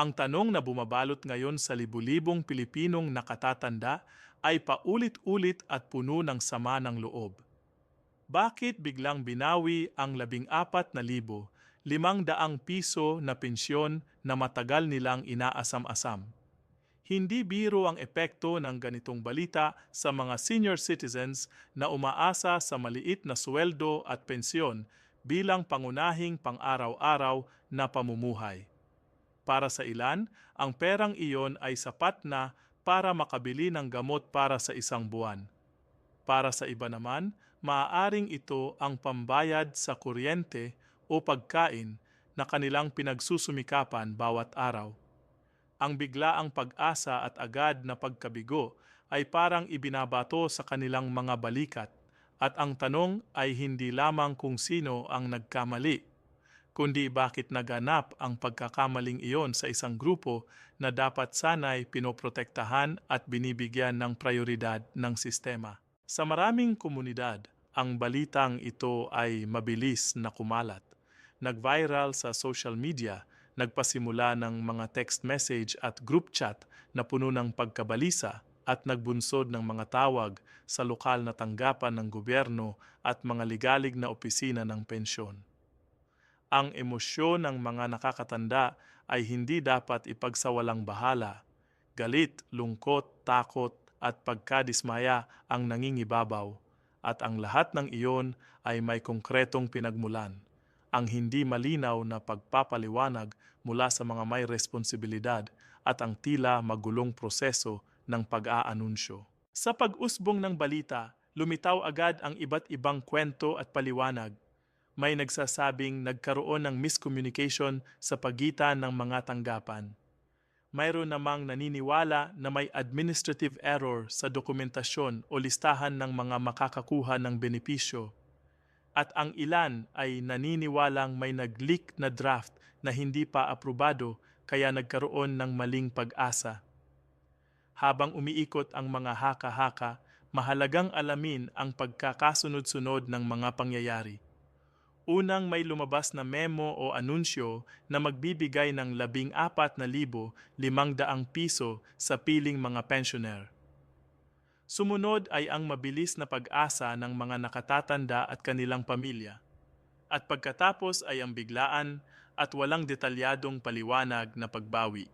Ang tanong na bumabalot ngayon sa libu-libong Pilipinong nakatatanda ay paulit-ulit at puno ng sama ng loob. Bakit biglang binawi ang labing apat na libo, limang daang piso na pensyon na matagal nilang inaasam-asam? Hindi biro ang epekto ng ganitong balita sa mga senior citizens na umaasa sa maliit na sweldo at pensyon bilang pangunahing pang-araw-araw na pamumuhay. Para sa ilan, ang perang iyon ay sapat na para makabili ng gamot para sa isang buwan. Para sa iba naman, maaaring ito ang pambayad sa kuryente o pagkain na kanilang pinagsusumikapan bawat araw. Ang biglaang pag-asa at agad na pagkabigo ay parang ibinabato sa kanilang mga balikat at ang tanong ay hindi lamang kung sino ang nagkamali, kundi bakit naganap ang pagkakamaling iyon sa isang grupo na dapat sanay pinoprotektahan at binibigyan ng prioridad ng sistema. Sa maraming komunidad, ang balitang ito ay mabilis na kumalat. Nag-viral sa social media, nagpasimula ng mga text message at group chat na puno ng pagkabalisa at nagbunsod ng mga tawag sa lokal na tanggapan ng gobyerno at mga ligalig na opisina ng pensyon. Ang emosyon ng mga nakakatanda ay hindi dapat ipagsawalang bahala. Galit, lungkot, takot at pagkadismaya ang nangingibabaw at ang lahat ng iyon ay may konkretong pinagmulan. Ang hindi malinaw na pagpapaliwanag mula sa mga may responsibilidad at ang tila magulong proseso ng pag-aanunsyo. Sa pag-usbong ng balita, lumitaw agad ang iba't ibang kwento at paliwanag. May nagsasabing nagkaroon ng miscommunication sa pagitan ng mga tanggapan mayroon namang naniniwala na may administrative error sa dokumentasyon o listahan ng mga makakakuha ng benepisyo. At ang ilan ay naniniwalang may nag-leak na draft na hindi pa aprobado kaya nagkaroon ng maling pag-asa. Habang umiikot ang mga haka-haka, mahalagang alamin ang pagkakasunod-sunod ng mga pangyayari unang may lumabas na memo o anunsyo na magbibigay ng labing apat na libo limang daang piso sa piling mga pensioner. Sumunod ay ang mabilis na pag-asa ng mga nakatatanda at kanilang pamilya. At pagkatapos ay ang biglaan at walang detalyadong paliwanag na pagbawi.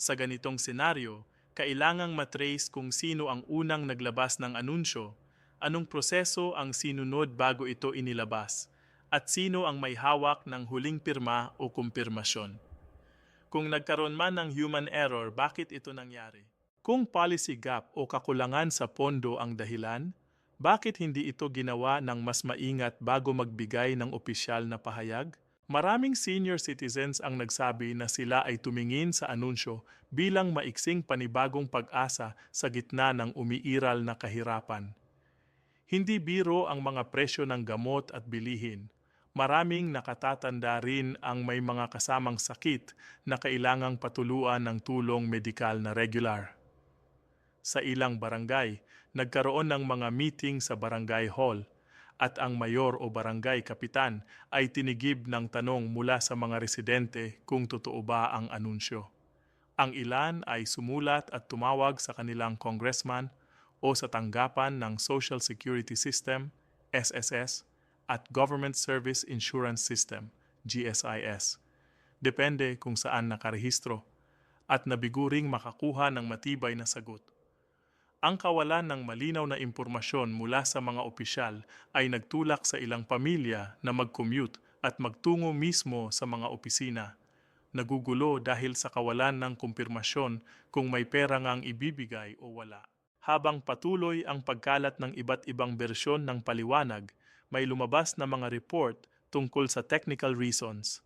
Sa ganitong senaryo, kailangang matrace kung sino ang unang naglabas ng anunsyo, anong proseso ang sinunod bago ito inilabas, at sino ang may hawak ng huling pirma o kumpirmasyon. Kung nagkaroon man ng human error, bakit ito nangyari? Kung policy gap o kakulangan sa pondo ang dahilan, bakit hindi ito ginawa ng mas maingat bago magbigay ng opisyal na pahayag? Maraming senior citizens ang nagsabi na sila ay tumingin sa anunsyo bilang maiksing panibagong pag-asa sa gitna ng umiiral na kahirapan. Hindi biro ang mga presyo ng gamot at bilihin, Maraming nakatatanda rin ang may mga kasamang sakit na kailangang patuluan ng tulong medikal na regular. Sa ilang barangay, nagkaroon ng mga meeting sa barangay hall at ang mayor o barangay kapitan ay tinigib ng tanong mula sa mga residente kung totoo ba ang anunsyo. Ang ilan ay sumulat at tumawag sa kanilang congressman o sa tanggapan ng Social Security System, SSS, at Government Service Insurance System, GSIS. Depende kung saan nakarehistro at nabiguring makakuha ng matibay na sagot. Ang kawalan ng malinaw na impormasyon mula sa mga opisyal ay nagtulak sa ilang pamilya na mag-commute at magtungo mismo sa mga opisina. Nagugulo dahil sa kawalan ng kumpirmasyon kung may pera ngang ibibigay o wala. Habang patuloy ang pagkalat ng iba't ibang bersyon ng paliwanag, may lumabas na mga report tungkol sa technical reasons,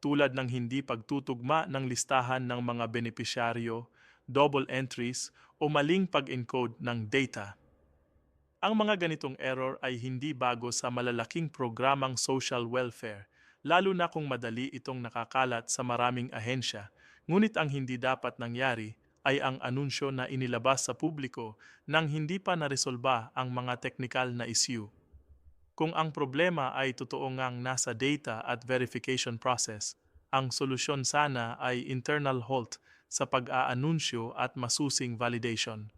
tulad ng hindi pagtutugma ng listahan ng mga benepisyaryo, double entries o maling pag-encode ng data. Ang mga ganitong error ay hindi bago sa malalaking programang social welfare, lalo na kung madali itong nakakalat sa maraming ahensya, ngunit ang hindi dapat nangyari ay ang anunsyo na inilabas sa publiko nang hindi pa naresolba ang mga teknikal na issue. Kung ang problema ay totoo ngang nasa data at verification process, Ang solusyon sana ay internal halt sa pag-aanunsyo at masusing validation.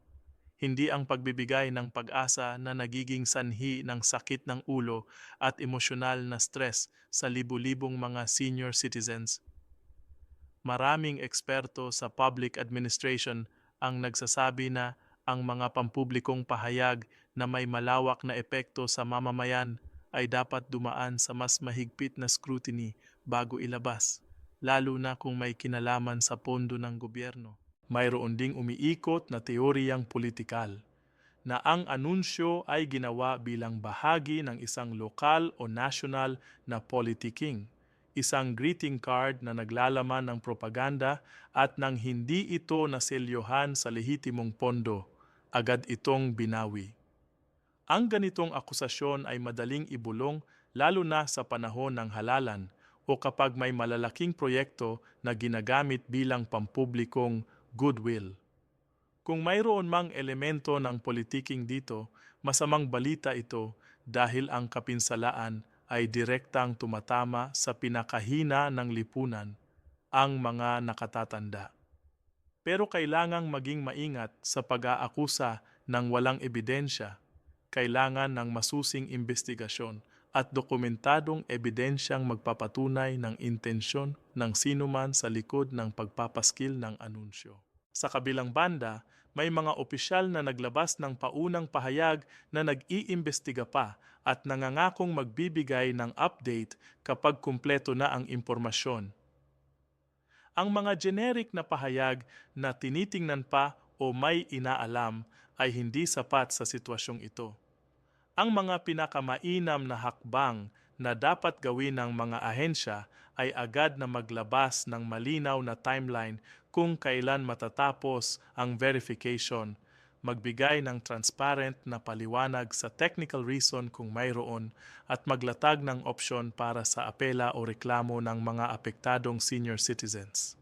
Hindi ang pagbibigay ng pag-asa na nagiging sanhi ng sakit ng ulo at emosyonal na stress sa libu-libong mga senior citizens. Maraming eksperto sa public administration ang nagsasabi na ang mga pampublikong pahayag na may malawak na epekto sa mamamayan ay dapat dumaan sa mas mahigpit na scrutiny bago ilabas, lalo na kung may kinalaman sa pondo ng gobyerno. Mayroon ding umiikot na teoryang politikal na ang anunsyo ay ginawa bilang bahagi ng isang lokal o national na politicking, isang greeting card na naglalaman ng propaganda at nang hindi ito naselyohan sa lehitimong pondo, agad itong binawi. Ang ganitong akusasyon ay madaling ibulong lalo na sa panahon ng halalan o kapag may malalaking proyekto na ginagamit bilang pampublikong goodwill. Kung mayroon mang elemento ng politiking dito, masamang balita ito dahil ang kapinsalaan ay direktang tumatama sa pinakahina ng lipunan, ang mga nakatatanda. Pero kailangang maging maingat sa pag-aakusa ng walang ebidensya kailangan ng masusing investigasyon at dokumentadong ebidensyang magpapatunay ng intensyon ng sinuman sa likod ng pagpapaskil ng anunsyo. Sa kabilang banda, may mga opisyal na naglabas ng paunang pahayag na nag-iimbestiga pa at nangangakong magbibigay ng update kapag kumpleto na ang impormasyon. Ang mga generic na pahayag na tinitingnan pa o may inaalam ay hindi sapat sa sitwasyong ito ang mga pinakamainam na hakbang na dapat gawin ng mga ahensya ay agad na maglabas ng malinaw na timeline kung kailan matatapos ang verification, magbigay ng transparent na paliwanag sa technical reason kung mayroon at maglatag ng opsyon para sa apela o reklamo ng mga apektadong senior citizens.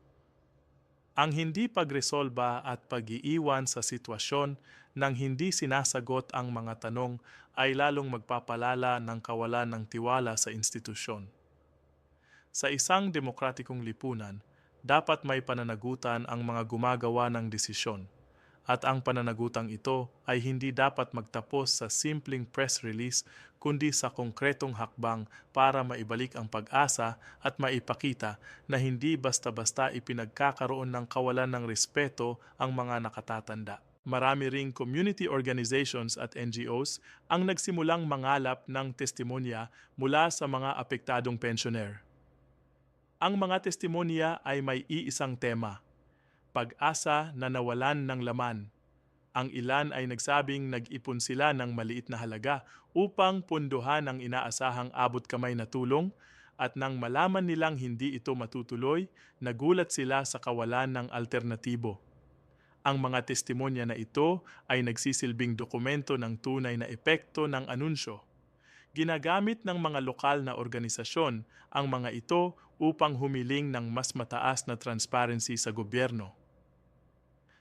Ang hindi pagresolba at pag-iiwan sa sitwasyon nang hindi sinasagot ang mga tanong ay lalong magpapalala ng kawalan ng tiwala sa institusyon. Sa isang demokratikong lipunan, dapat may pananagutan ang mga gumagawa ng desisyon at ang pananagutang ito ay hindi dapat magtapos sa simpleng press release kundi sa konkretong hakbang para maibalik ang pag-asa at maipakita na hindi basta-basta ipinagkakaroon ng kawalan ng respeto ang mga nakatatanda. Marami ring community organizations at NGOs ang nagsimulang mangalap ng testimonya mula sa mga apektadong pensioner. Ang mga testimonya ay may iisang tema, pag-asa na nawalan ng laman. Ang ilan ay nagsabing nag-ipon sila ng maliit na halaga upang punduhan ang inaasahang abot kamay na tulong at nang malaman nilang hindi ito matutuloy, nagulat sila sa kawalan ng alternatibo. Ang mga testimonya na ito ay nagsisilbing dokumento ng tunay na epekto ng anunsyo. Ginagamit ng mga lokal na organisasyon ang mga ito upang humiling ng mas mataas na transparency sa gobyerno.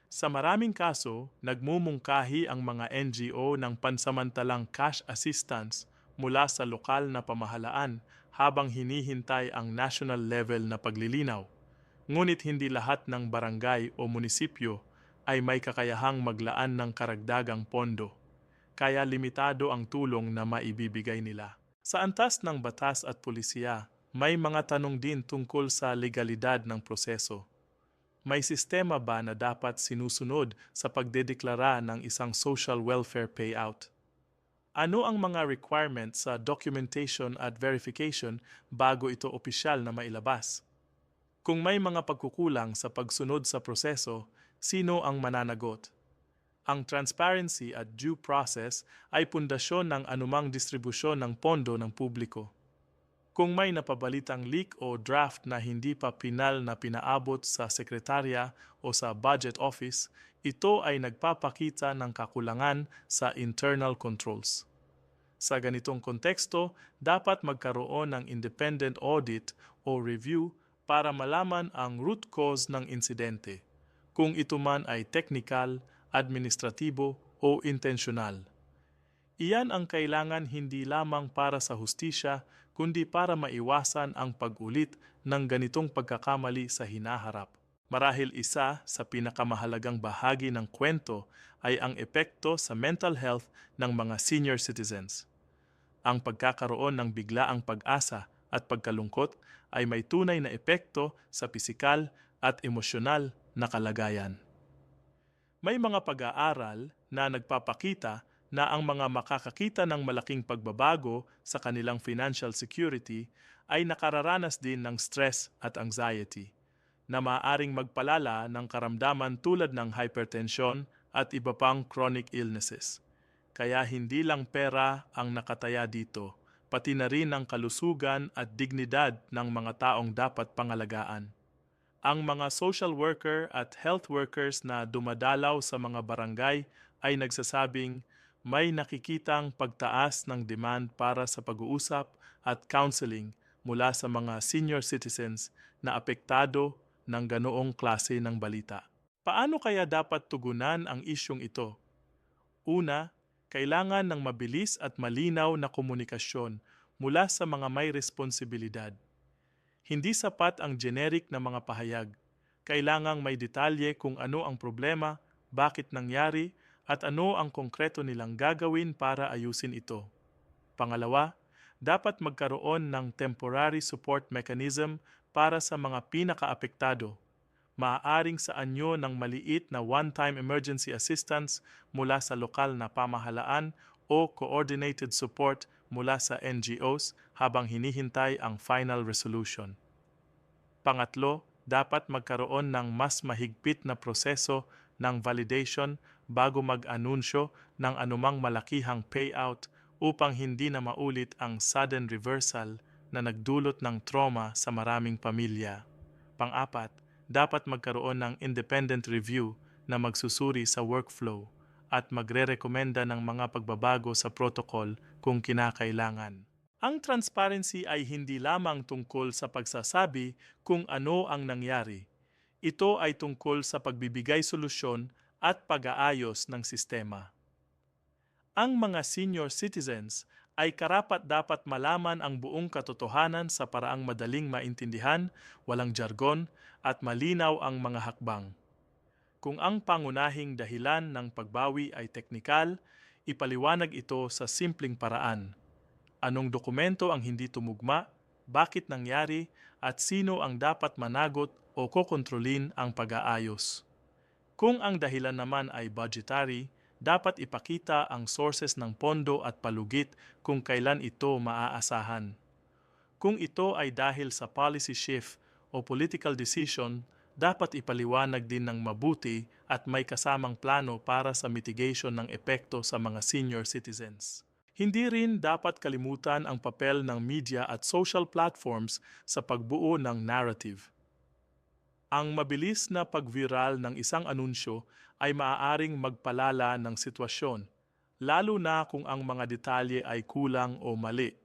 Sa maraming kaso, nagmumungkahi ang mga NGO ng pansamantalang cash assistance mula sa lokal na pamahalaan habang hinihintay ang national level na paglilinaw. Ngunit hindi lahat ng barangay o munisipyo ay may kakayahang maglaan ng karagdagang pondo, kaya limitado ang tulong na maibibigay nila. Sa antas ng batas at pulisya, may mga tanong din tungkol sa legalidad ng proseso. May sistema ba na dapat sinusunod sa pagdedeklara ng isang social welfare payout? Ano ang mga requirements sa documentation at verification bago ito opisyal na mailabas? Kung may mga pagkukulang sa pagsunod sa proseso, sino ang mananagot. Ang transparency at due process ay pundasyon ng anumang distribusyon ng pondo ng publiko. Kung may napabalitang leak o draft na hindi pa pinal na pinaabot sa sekretarya o sa budget office, ito ay nagpapakita ng kakulangan sa internal controls. Sa ganitong konteksto, dapat magkaroon ng independent audit o review para malaman ang root cause ng insidente kung ito man ay teknikal, administratibo o intensyonal. Iyan ang kailangan hindi lamang para sa hustisya kundi para maiwasan ang pag-ulit ng ganitong pagkakamali sa hinaharap. Marahil isa sa pinakamahalagang bahagi ng kwento ay ang epekto sa mental health ng mga senior citizens. Ang pagkakaroon ng biglaang pag-asa at pagkalungkot ay may tunay na epekto sa pisikal at emosyonal na kalagayan. May mga pag-aaral na nagpapakita na ang mga makakakita ng malaking pagbabago sa kanilang financial security ay nakararanas din ng stress at anxiety na maaaring magpalala ng karamdaman tulad ng hypertension at iba pang chronic illnesses. Kaya hindi lang pera ang nakataya dito, pati na rin ang kalusugan at dignidad ng mga taong dapat pangalagaan. Ang mga social worker at health workers na dumadalaw sa mga barangay ay nagsasabing may nakikitang pagtaas ng demand para sa pag-uusap at counseling mula sa mga senior citizens na apektado ng ganoong klase ng balita. Paano kaya dapat tugunan ang isyong ito? Una, kailangan ng mabilis at malinaw na komunikasyon mula sa mga may responsibilidad. Hindi sapat ang generic na mga pahayag. Kailangang may detalye kung ano ang problema, bakit nangyari, at ano ang konkreto nilang gagawin para ayusin ito. Pangalawa, dapat magkaroon ng temporary support mechanism para sa mga pinakaapektado. Maaaring sa anyo ng maliit na one-time emergency assistance mula sa lokal na pamahalaan o coordinated support mula sa NGOs habang hinihintay ang final resolution. Pangatlo, dapat magkaroon ng mas mahigpit na proseso ng validation bago mag-anunsyo ng anumang malakihang payout upang hindi na maulit ang sudden reversal na nagdulot ng trauma sa maraming pamilya. Pang-apat, dapat magkaroon ng independent review na magsusuri sa workflow at magre-rekomenda ng mga pagbabago sa protocol kung kinakailangan. Ang transparency ay hindi lamang tungkol sa pagsasabi kung ano ang nangyari. Ito ay tungkol sa pagbibigay solusyon at pag-aayos ng sistema. Ang mga senior citizens ay karapat dapat malaman ang buong katotohanan sa paraang madaling maintindihan, walang jargon, at malinaw ang mga hakbang. Kung ang pangunahing dahilan ng pagbawi ay teknikal, ipaliwanag ito sa simpleng paraan. Anong dokumento ang hindi tumugma, bakit nangyari, at sino ang dapat managot o kokontrolin ang pag-aayos. Kung ang dahilan naman ay budgetary, dapat ipakita ang sources ng pondo at palugit kung kailan ito maaasahan. Kung ito ay dahil sa policy shift o political decision, dapat ipaliwanag din ng mabuti at may kasamang plano para sa mitigation ng epekto sa mga senior citizens. Hindi rin dapat kalimutan ang papel ng media at social platforms sa pagbuo ng narrative. Ang mabilis na pag-viral ng isang anunsyo ay maaaring magpalala ng sitwasyon, lalo na kung ang mga detalye ay kulang o mali.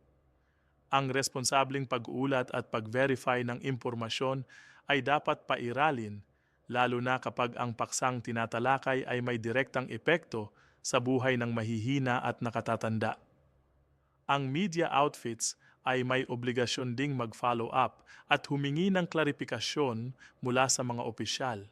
Ang responsableng pag-ulat at pag-verify ng impormasyon ay dapat pairalin, lalo na kapag ang paksang tinatalakay ay may direktang epekto sa buhay ng mahihina at nakatatanda. Ang media outfits ay may obligasyon ding mag-follow up at humingi ng klarifikasyon mula sa mga opisyal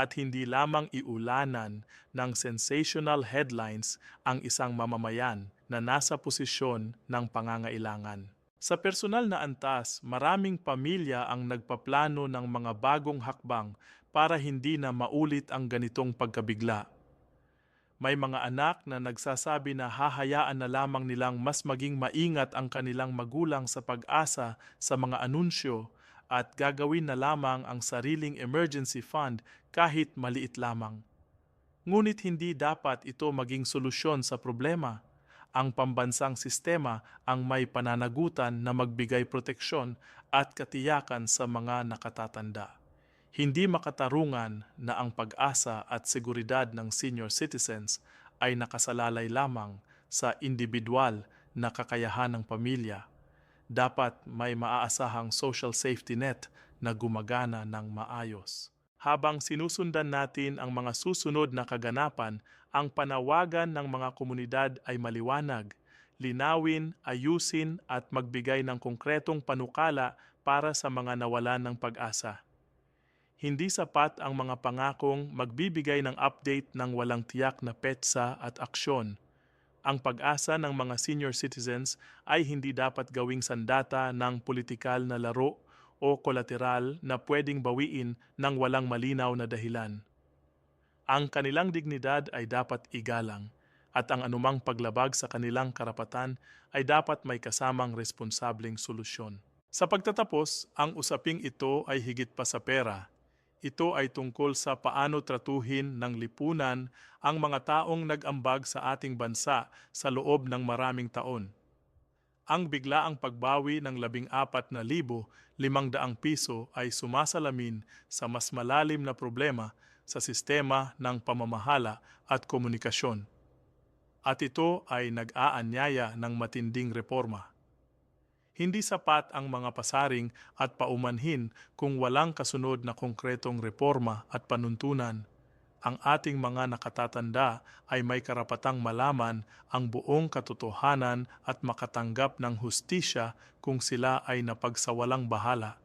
at hindi lamang iulanan ng sensational headlines ang isang mamamayan na nasa posisyon ng pangangailangan. Sa personal na antas, maraming pamilya ang nagpaplano ng mga bagong hakbang para hindi na maulit ang ganitong pagkabigla. May mga anak na nagsasabi na hahayaan na lamang nilang mas maging maingat ang kanilang magulang sa pag-asa sa mga anunsyo at gagawin na lamang ang sariling emergency fund kahit maliit lamang. Ngunit hindi dapat ito maging solusyon sa problema. Ang pambansang sistema ang may pananagutan na magbigay proteksyon at katiyakan sa mga nakatatanda hindi makatarungan na ang pag-asa at seguridad ng senior citizens ay nakasalalay lamang sa individual na kakayahan ng pamilya. Dapat may maaasahang social safety net na gumagana ng maayos. Habang sinusundan natin ang mga susunod na kaganapan, ang panawagan ng mga komunidad ay maliwanag, linawin, ayusin at magbigay ng konkretong panukala para sa mga nawalan ng pag-asa. Hindi sapat ang mga pangakong magbibigay ng update ng walang tiyak na petsa at aksyon. Ang pag-asa ng mga senior citizens ay hindi dapat gawing sandata ng politikal na laro o kolateral na pwedeng bawiin ng walang malinaw na dahilan. Ang kanilang dignidad ay dapat igalang at ang anumang paglabag sa kanilang karapatan ay dapat may kasamang responsableng solusyon. Sa pagtatapos, ang usaping ito ay higit pa sa pera. Ito ay tungkol sa paano tratuhin ng lipunan ang mga taong nag-ambag sa ating bansa sa loob ng maraming taon. Ang biglaang pagbawi ng labing apat na libo limang daang piso ay sumasalamin sa mas malalim na problema sa sistema ng pamamahala at komunikasyon. At ito ay nag-aanyaya ng matinding reforma. Hindi sapat ang mga pasaring at paumanhin kung walang kasunod na konkretong reforma at panuntunan. Ang ating mga nakatatanda ay may karapatang malaman ang buong katotohanan at makatanggap ng hustisya kung sila ay napagsawalang bahala.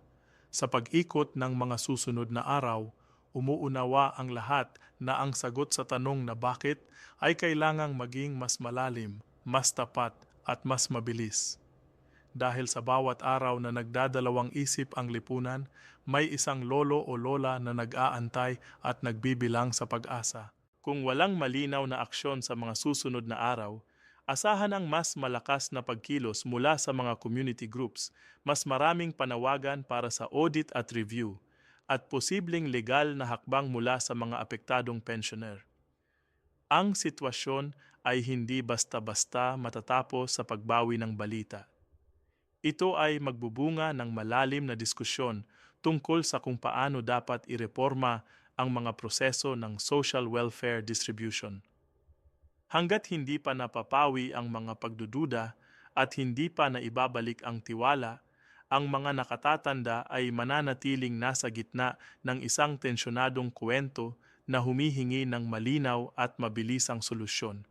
Sa pag-ikot ng mga susunod na araw, umuunawa ang lahat na ang sagot sa tanong na bakit ay kailangang maging mas malalim, mas tapat at mas mabilis. Dahil sa bawat araw na nagdadalawang isip ang lipunan, may isang lolo o lola na nag-aantay at nagbibilang sa pag-asa. Kung walang malinaw na aksyon sa mga susunod na araw, asahan ang mas malakas na pagkilos mula sa mga community groups, mas maraming panawagan para sa audit at review, at posibleng legal na hakbang mula sa mga apektadong pensioner. Ang sitwasyon ay hindi basta-basta matatapos sa pagbawi ng balita. Ito ay magbubunga ng malalim na diskusyon tungkol sa kung paano dapat ireporma ang mga proseso ng social welfare distribution. Hanggat hindi pa napapawi ang mga pagdududa at hindi pa naibabalik ang tiwala, ang mga nakatatanda ay mananatiling nasa gitna ng isang tensyonadong kwento na humihingi ng malinaw at mabilisang solusyon.